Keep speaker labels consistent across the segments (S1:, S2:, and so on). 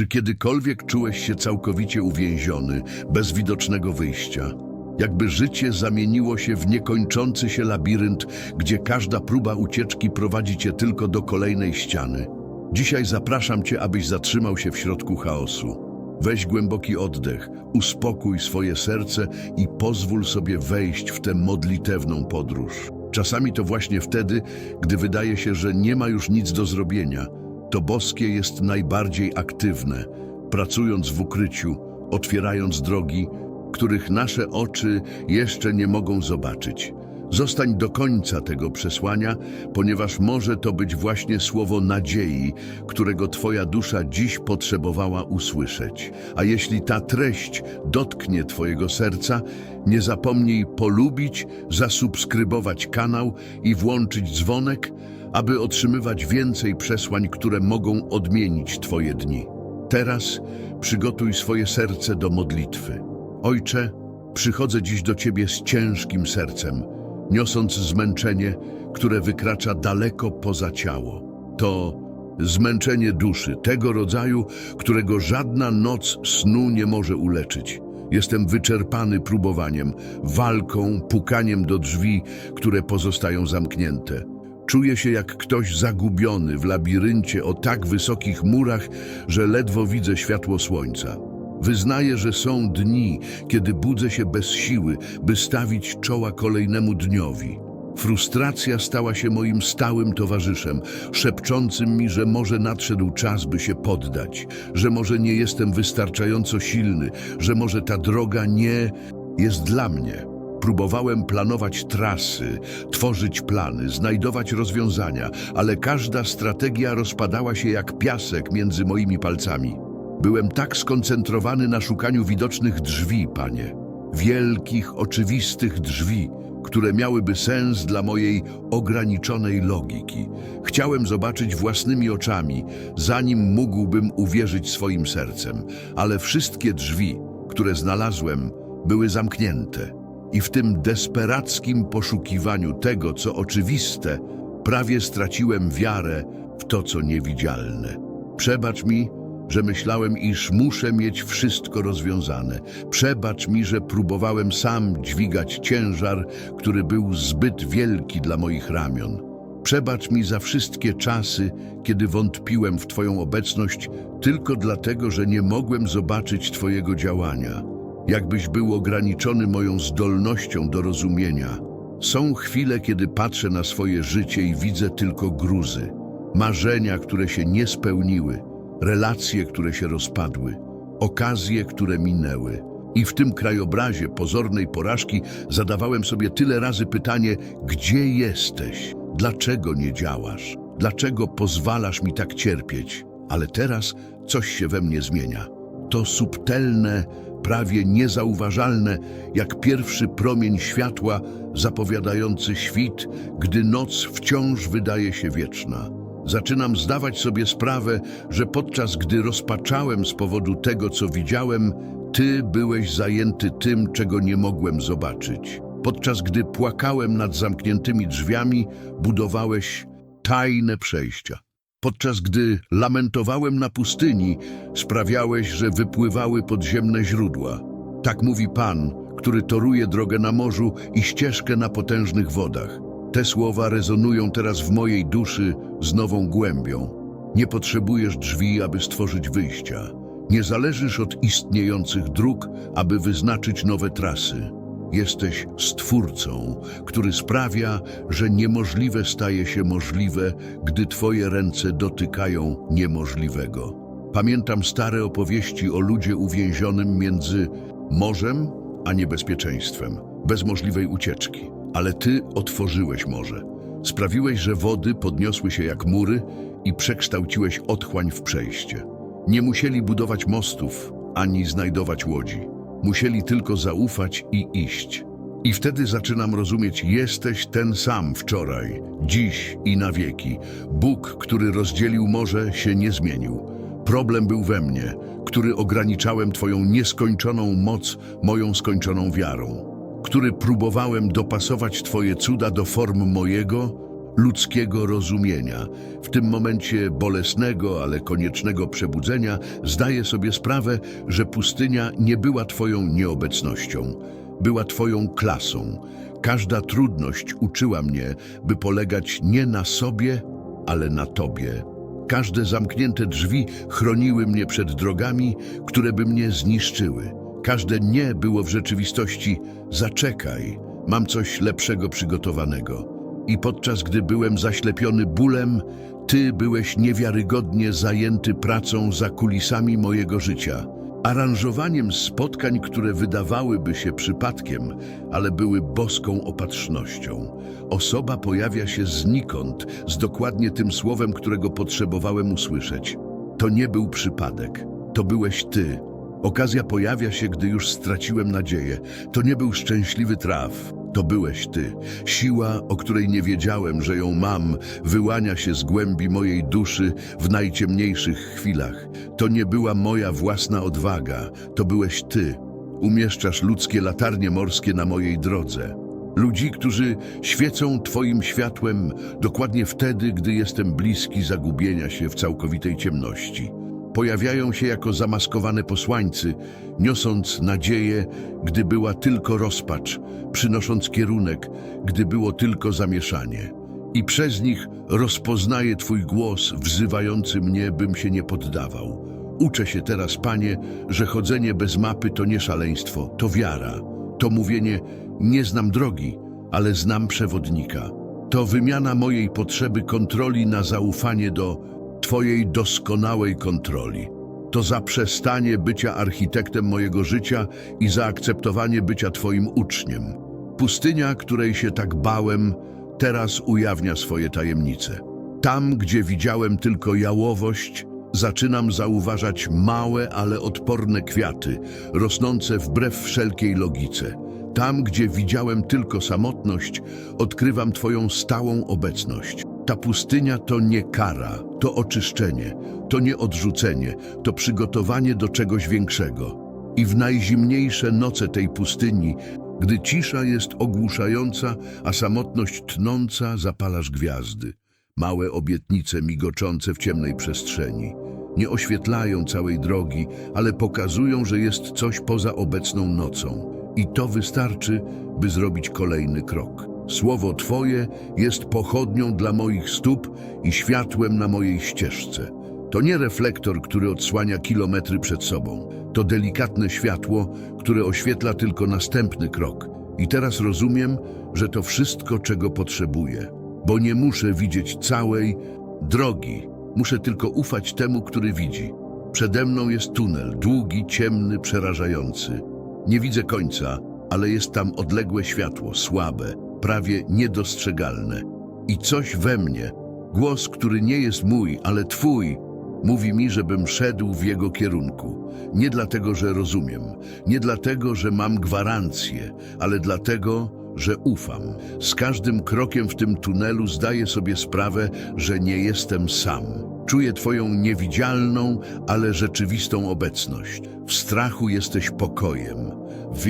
S1: Czy kiedykolwiek czułeś się całkowicie uwięziony, bez widocznego wyjścia? Jakby życie zamieniło się w niekończący się labirynt, gdzie każda próba ucieczki prowadzi cię tylko do kolejnej ściany. Dzisiaj zapraszam cię, abyś zatrzymał się w środku chaosu. Weź głęboki oddech, uspokój swoje serce i pozwól sobie wejść w tę modlitewną podróż. Czasami to właśnie wtedy, gdy wydaje się, że nie ma już nic do zrobienia, to boskie jest najbardziej aktywne, pracując w ukryciu, otwierając drogi, których nasze oczy jeszcze nie mogą zobaczyć. Zostań do końca tego przesłania, ponieważ może to być właśnie słowo nadziei, którego Twoja dusza dziś potrzebowała usłyszeć. A jeśli ta treść dotknie Twojego serca, nie zapomnij polubić, zasubskrybować kanał i włączyć dzwonek, aby otrzymywać więcej przesłań, które mogą odmienić Twoje dni. Teraz przygotuj swoje serce do modlitwy. Ojcze, przychodzę dziś do Ciebie z ciężkim sercem, niosąc zmęczenie, które wykracza daleko poza ciało. To zmęczenie duszy, tego rodzaju, którego żadna noc snu nie może uleczyć. Jestem wyczerpany próbowaniem, walką, pukaniem do drzwi, które pozostają zamknięte. Czuję się jak ktoś zagubiony w labiryncie o tak wysokich murach, że ledwo widzę światło słońca. Wyznaję, że są dni, kiedy budzę się bez siły, by stawić czoła kolejnemu dniowi. Frustracja stała się moim stałym towarzyszem, szepczącym mi, że może nadszedł czas, by się poddać, że może nie jestem wystarczająco silny, że może ta droga nie jest dla mnie. Próbowałem planować trasy, tworzyć plany, znajdować rozwiązania, ale każda strategia rozpadała się jak piasek między moimi palcami. Byłem tak skoncentrowany na szukaniu widocznych drzwi, panie. Wielkich, oczywistych drzwi, które miałyby sens dla mojej ograniczonej logiki. Chciałem zobaczyć własnymi oczami, zanim mógłbym uwierzyć swoim sercem, ale wszystkie drzwi, które znalazłem, były zamknięte. I w tym desperackim poszukiwaniu tego, co oczywiste, prawie straciłem wiarę w to, co niewidzialne. Przebacz mi, że myślałem, iż muszę mieć wszystko rozwiązane. Przebacz mi, że próbowałem sam dźwigać ciężar, który był zbyt wielki dla moich ramion. Przebacz mi za wszystkie czasy, kiedy wątpiłem w Twoją obecność tylko dlatego, że nie mogłem zobaczyć Twojego działania. Jakbyś był ograniczony moją zdolnością do rozumienia. Są chwile, kiedy patrzę na swoje życie i widzę tylko gruzy. Marzenia, które się nie spełniły, relacje, które się rozpadły, okazje, które minęły. I w tym krajobrazie pozornej porażki zadawałem sobie tyle razy pytanie, gdzie jesteś? Dlaczego nie działasz? Dlaczego pozwalasz mi tak cierpieć? Ale teraz coś się we mnie zmienia. To subtelne, prawie niezauważalne, jak pierwszy promień światła zapowiadający świt, gdy noc wciąż wydaje się wieczna. Zaczynam zdawać sobie sprawę, że podczas gdy rozpaczałem z powodu tego, co widziałem, ty byłeś zajęty tym, czego nie mogłem zobaczyć. Podczas gdy płakałem nad zamkniętymi drzwiami, budowałeś tajne przejścia. Podczas gdy lamentowałem na pustyni, sprawiałeś, że wypływały podziemne źródła. Tak mówi Pan, który toruje drogę na morzu i ścieżkę na potężnych wodach. Te słowa rezonują teraz w mojej duszy z nową głębią. Nie potrzebujesz drzwi, aby stworzyć wyjścia. Nie zależysz od istniejących dróg, aby wyznaczyć nowe trasy. Jesteś stwórcą, który sprawia, że niemożliwe staje się możliwe, gdy Twoje ręce dotykają niemożliwego. Pamiętam stare opowieści o ludzie uwięzionym między morzem a niebezpieczeństwem, bez możliwej ucieczki. Ale Ty otworzyłeś morze. Sprawiłeś, że wody podniosły się jak mury i przekształciłeś otchłań w przejście. Nie musieli budować mostów ani znajdować łodzi. Musieli tylko zaufać i iść. I wtedy zaczynam rozumieć, jesteś ten sam wczoraj, dziś i na wieki. Bóg, który rozdzielił morze, się nie zmienił. Problem był we mnie, który ograniczałem Twoją nieskończoną moc, moją skończoną wiarą. Który próbowałem dopasować Twoje cuda do form mojego, ludzkiego rozumienia. W tym momencie bolesnego, ale koniecznego przebudzenia zdaję sobie sprawę, że pustynia nie była Twoją nieobecnością, była Twoją klasą. Każda trudność uczyła mnie, by polegać nie na sobie, ale na Tobie. Każde zamknięte drzwi chroniły mnie przed drogami, które by mnie zniszczyły. Każde nie było w rzeczywistości zaczekaj, mam coś lepszego przygotowanego. I podczas gdy byłem zaślepiony bólem, Ty byłeś niewiarygodnie zajęty pracą za kulisami mojego życia. Aranżowaniem spotkań, które wydawałyby się przypadkiem, ale były boską opatrznością. Osoba pojawia się znikąd, z dokładnie tym słowem, którego potrzebowałem usłyszeć. To nie był przypadek, to byłeś Ty. Okazja pojawia się, gdy już straciłem nadzieję. To nie był szczęśliwy traf, to byłeś Ty. Siła, o której nie wiedziałem, że ją mam, wyłania się z głębi mojej duszy w najciemniejszych chwilach. To nie była moja własna odwaga, to byłeś Ty. Umieszczasz ludzkie latarnie morskie na mojej drodze. Ludzi, którzy świecą Twoim światłem dokładnie wtedy, gdy jestem bliski zagubienia się w całkowitej ciemności. Pojawiają się jako zamaskowane posłańcy, niosąc nadzieję, gdy była tylko rozpacz, przynosząc kierunek, gdy było tylko zamieszanie. I przez nich rozpoznaję Twój głos wzywający mnie, bym się nie poddawał. Uczę się teraz, Panie, że chodzenie bez mapy to nie szaleństwo, to wiara. To mówienie, nie znam drogi, ale znam przewodnika. To wymiana mojej potrzeby kontroli na zaufanie do Twojej doskonałej kontroli. To zaprzestanie bycia architektem mojego życia i zaakceptowanie bycia Twoim uczniem. Pustynia, której się tak bałem, teraz ujawnia swoje tajemnice. Tam, gdzie widziałem tylko jałowość, zaczynam zauważać małe, ale odporne kwiaty, rosnące wbrew wszelkiej logice. Tam, gdzie widziałem tylko samotność, odkrywam Twoją stałą obecność. Ta pustynia to nie kara, to oczyszczenie, to nie odrzucenie, to przygotowanie do czegoś większego. I w najzimniejsze noce tej pustyni, gdy cisza jest ogłuszająca, a samotność tnąca, zapalasz gwiazdy. Małe obietnice migoczące w ciemnej przestrzeni. Nie oświetlają całej drogi, ale pokazują, że jest coś poza obecną nocą. I to wystarczy, by zrobić kolejny krok. Słowo Twoje jest pochodnią dla moich stóp i światłem na mojej ścieżce. To nie reflektor, który odsłania kilometry przed sobą. To delikatne światło, które oświetla tylko następny krok. I teraz rozumiem, że to wszystko, czego potrzebuję. Bo nie muszę widzieć całej drogi. Muszę tylko ufać temu, który widzi. Przede mną jest tunel, długi, ciemny, przerażający. Nie widzę końca, ale jest tam odległe światło, słabe, prawie niedostrzegalne. I coś we mnie, głos, który nie jest mój, ale Twój, mówi mi, żebym szedł w jego kierunku. Nie dlatego, że rozumiem, nie dlatego, że mam gwarancję, ale dlatego, że ufam. Z każdym krokiem w tym tunelu zdaję sobie sprawę, że nie jestem sam. Czuję Twoją niewidzialną, ale rzeczywistą obecność. W strachu jesteś pokojem. W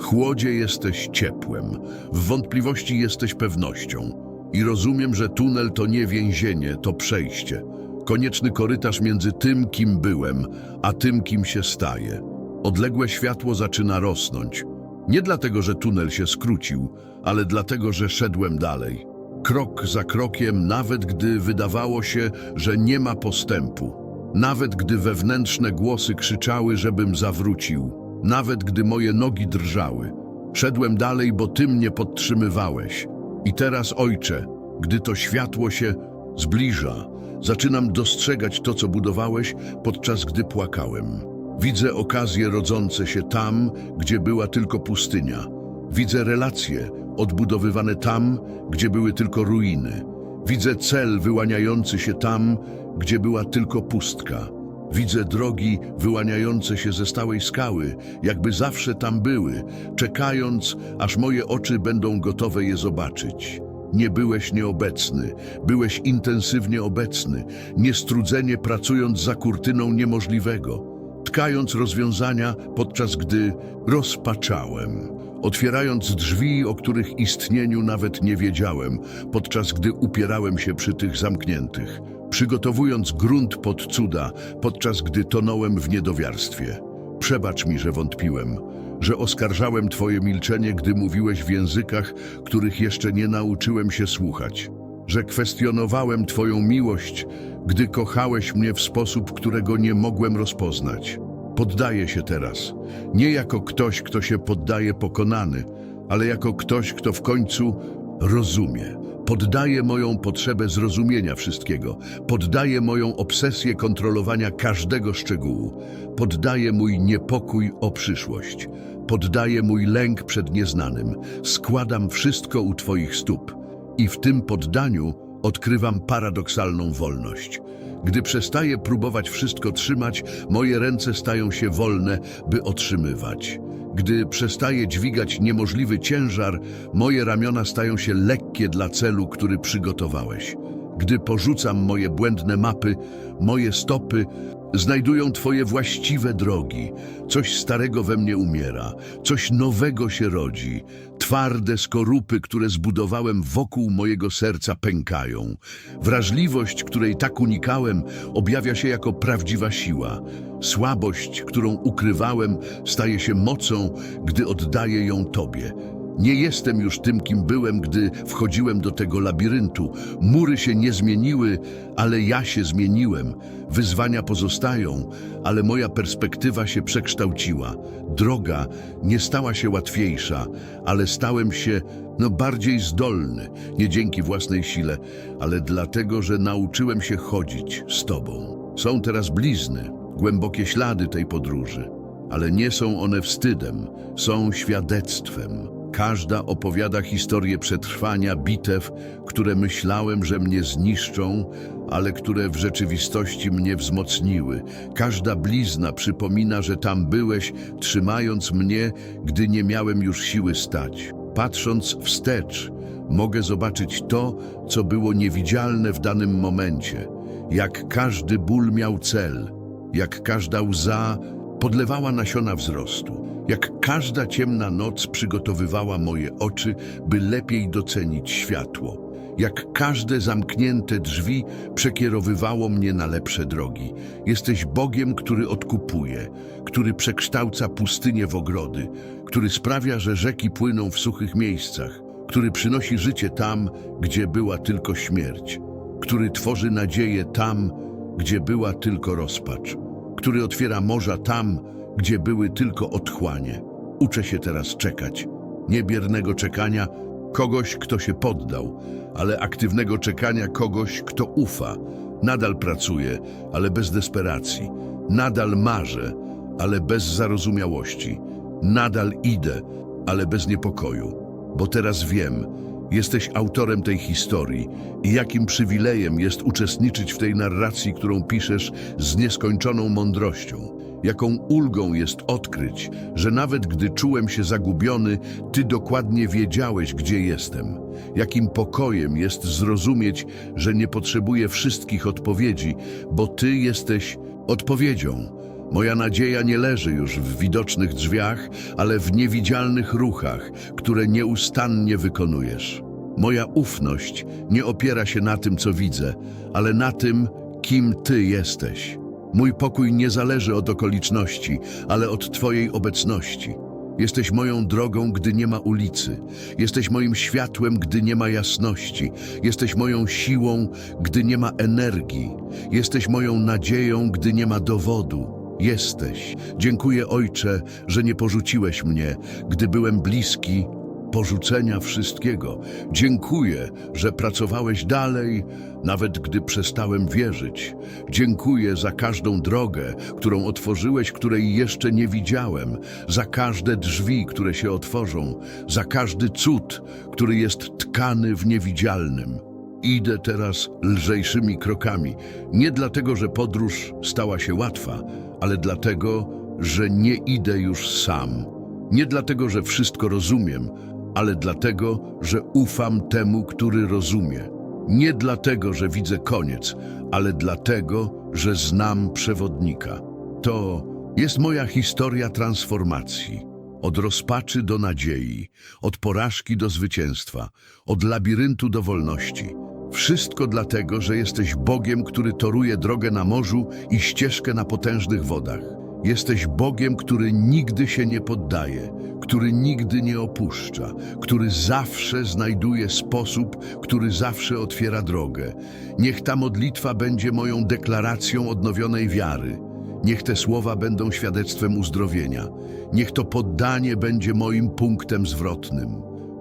S1: chłodzie jesteś ciepłem. W wątpliwości jesteś pewnością. I rozumiem, że tunel to nie więzienie, to przejście. Konieczny korytarz między tym, kim byłem, a tym, kim się staję. Odległe światło zaczyna rosnąć. Nie dlatego, że tunel się skrócił, ale dlatego, że szedłem dalej. Krok za krokiem, nawet gdy wydawało się, że nie ma postępu. Nawet gdy wewnętrzne głosy krzyczały, żebym zawrócił. Nawet gdy moje nogi drżały. Szedłem dalej, bo Ty mnie podtrzymywałeś. I teraz, Ojcze, gdy to światło się zbliża, zaczynam dostrzegać to, co budowałeś, podczas gdy płakałem. Widzę okazje rodzące się tam, gdzie była tylko pustynia. Widzę relacje odbudowywane tam, gdzie były tylko ruiny. Widzę cel wyłaniający się tam, gdzie była tylko pustka. Widzę drogi wyłaniające się ze stałej skały, jakby zawsze tam były, czekając, aż moje oczy będą gotowe je zobaczyć. Nie byłeś nieobecny, byłeś intensywnie obecny, niestrudzenie pracując za kurtyną niemożliwego, tkając rozwiązania, podczas gdy rozpaczałem. Otwierając drzwi, o których istnieniu nawet nie wiedziałem, podczas gdy upierałem się przy tych zamkniętych, przygotowując grunt pod cuda, podczas gdy tonąłem w niedowiarstwie. Przebacz mi, że wątpiłem, że oskarżałem Twoje milczenie, gdy mówiłeś w językach, których jeszcze nie nauczyłem się słuchać, że kwestionowałem Twoją miłość, gdy kochałeś mnie w sposób, którego nie mogłem rozpoznać. Poddaję się teraz, nie jako ktoś, kto się poddaje pokonany, ale jako ktoś, kto w końcu rozumie. Poddaję moją potrzebę zrozumienia wszystkiego, poddaję moją obsesję kontrolowania każdego szczegółu, poddaję mój niepokój o przyszłość, poddaję mój lęk przed nieznanym, składam wszystko u Twoich stóp. I w tym poddaniu odkrywam paradoksalną wolność. Gdy przestaję próbować wszystko trzymać, moje ręce stają się wolne, by otrzymywać. Gdy przestaję dźwigać niemożliwy ciężar, moje ramiona stają się lekkie dla celu, który przygotowałeś. Gdy porzucam moje błędne mapy, moje stopy znajdują Twoje właściwe drogi. Coś starego we mnie umiera, coś nowego się rodzi. Twarde skorupy, które zbudowałem wokół mojego serca, pękają. Wrażliwość, której tak unikałem, objawia się jako prawdziwa siła. Słabość, którą ukrywałem, staje się mocą, gdy oddaję ją Tobie. Nie jestem już tym, kim byłem, gdy wchodziłem do tego labiryntu. Mury się nie zmieniły, ale ja się zmieniłem. Wyzwania pozostają, ale moja perspektywa się przekształciła. Droga nie stała się łatwiejsza, ale stałem się no bardziej zdolny, nie dzięki własnej sile, ale dlatego, że nauczyłem się chodzić z Tobą. Są teraz blizny, głębokie ślady tej podróży, ale nie są one wstydem, są świadectwem. Każda opowiada historię przetrwania, bitew, które myślałem, że mnie zniszczą, ale które w rzeczywistości mnie wzmocniły. Każda blizna przypomina, że tam byłeś, trzymając mnie, gdy nie miałem już siły stać. Patrząc wstecz, mogę zobaczyć to, co było niewidzialne w danym momencie. Jak każdy ból miał cel, jak każda łza podlewała nasiona wzrostu, jak każda ciemna noc przygotowywała moje oczy, by lepiej docenić światło, jak każde zamknięte drzwi przekierowywało mnie na lepsze drogi. Jesteś Bogiem, który odkupuje, który przekształca pustynię w ogrody, który sprawia, że rzeki płyną w suchych miejscach, który przynosi życie tam, gdzie była tylko śmierć, który tworzy nadzieję tam, gdzie była tylko rozpacz, który otwiera morza tam, gdzie były tylko otchłanie. Uczę się teraz czekać, niebiernego czekania kogoś, kto się poddał, ale aktywnego czekania kogoś, kto ufa. Nadal pracuję, ale bez desperacji. Nadal marzę, ale bez zarozumiałości. Nadal idę, ale bez niepokoju. Bo teraz wiem, jesteś autorem tej historii i jakim przywilejem jest uczestniczyć w tej narracji, którą piszesz z nieskończoną mądrością. Jaką ulgą jest odkryć, że nawet gdy czułem się zagubiony, Ty dokładnie wiedziałeś, gdzie jestem. Jakim pokojem jest zrozumieć, że nie potrzebuję wszystkich odpowiedzi, bo Ty jesteś odpowiedzią. Moja nadzieja nie leży już w widocznych drzwiach, ale w niewidzialnych ruchach, które nieustannie wykonujesz. Moja ufność nie opiera się na tym, co widzę, ale na tym, kim Ty jesteś. Mój pokój nie zależy od okoliczności, ale od Twojej obecności. Jesteś moją drogą, gdy nie ma ulicy. Jesteś moim światłem, gdy nie ma jasności. Jesteś moją siłą, gdy nie ma energii. Jesteś moją nadzieją, gdy nie ma dowodu. Jesteś. Dziękuję, Ojcze, że nie porzuciłeś mnie, gdy byłem bliski porzucenia wszystkiego. Dziękuję, że pracowałeś dalej, nawet gdy przestałem wierzyć. Dziękuję za każdą drogę, którą otworzyłeś, której jeszcze nie widziałem, za każde drzwi, które się otworzą, za każdy cud, który jest tkany w niewidzialnym. Idę teraz lżejszymi krokami, nie dlatego, że podróż stała się łatwa, ale dlatego, że nie idę już sam. Nie dlatego, że wszystko rozumiem, ale dlatego, że ufam temu, który rozumie. Nie dlatego, że widzę koniec, ale dlatego, że znam przewodnika. To jest moja historia transformacji. Od rozpaczy do nadziei, od porażki do zwycięstwa, od labiryntu do wolności. Wszystko dlatego, że jesteś Bogiem, który toruje drogę na morzu i ścieżkę na potężnych wodach. Jesteś Bogiem, który nigdy się nie poddaje, który nigdy nie opuszcza, który zawsze znajduje sposób, który zawsze otwiera drogę. Niech ta modlitwa będzie moją deklaracją odnowionej wiary. Niech te słowa będą świadectwem uzdrowienia. Niech to poddanie będzie moim punktem zwrotnym,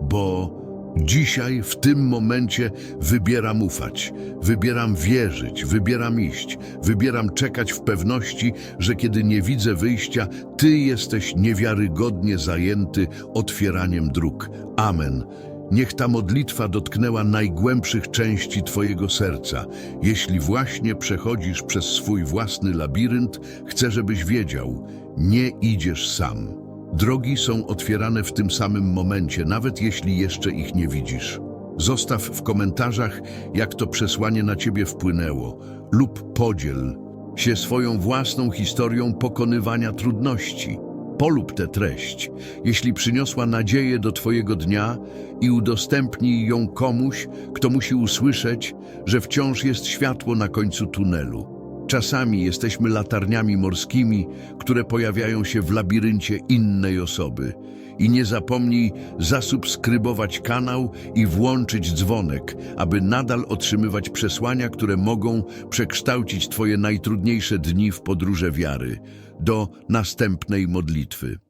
S1: bo Dzisiaj, w tym momencie wybieram ufać, wybieram wierzyć, wybieram iść, wybieram czekać w pewności, że kiedy nie widzę wyjścia, Ty jesteś niewiarygodnie zajęty otwieraniem dróg. Amen. Niech ta modlitwa dotknęła najgłębszych części Twojego serca. Jeśli właśnie przechodzisz przez swój własny labirynt, chcę, żebyś wiedział, nie idziesz sam. Drogi są otwierane w tym samym momencie, nawet jeśli jeszcze ich nie widzisz. Zostaw w komentarzach, jak to przesłanie na ciebie wpłynęło, lub podziel się swoją własną historią pokonywania trudności. Polub tę treść, jeśli przyniosła nadzieję do Twojego dnia i udostępnij ją komuś, kto musi usłyszeć, że wciąż jest światło na końcu tunelu. Czasami jesteśmy latarniami morskimi, które pojawiają się w labiryncie innej osoby. I nie zapomnij zasubskrybować kanał i włączyć dzwonek, aby nadal otrzymywać przesłania, które mogą przekształcić Twoje najtrudniejsze dni w podróże wiary. Do następnej modlitwy.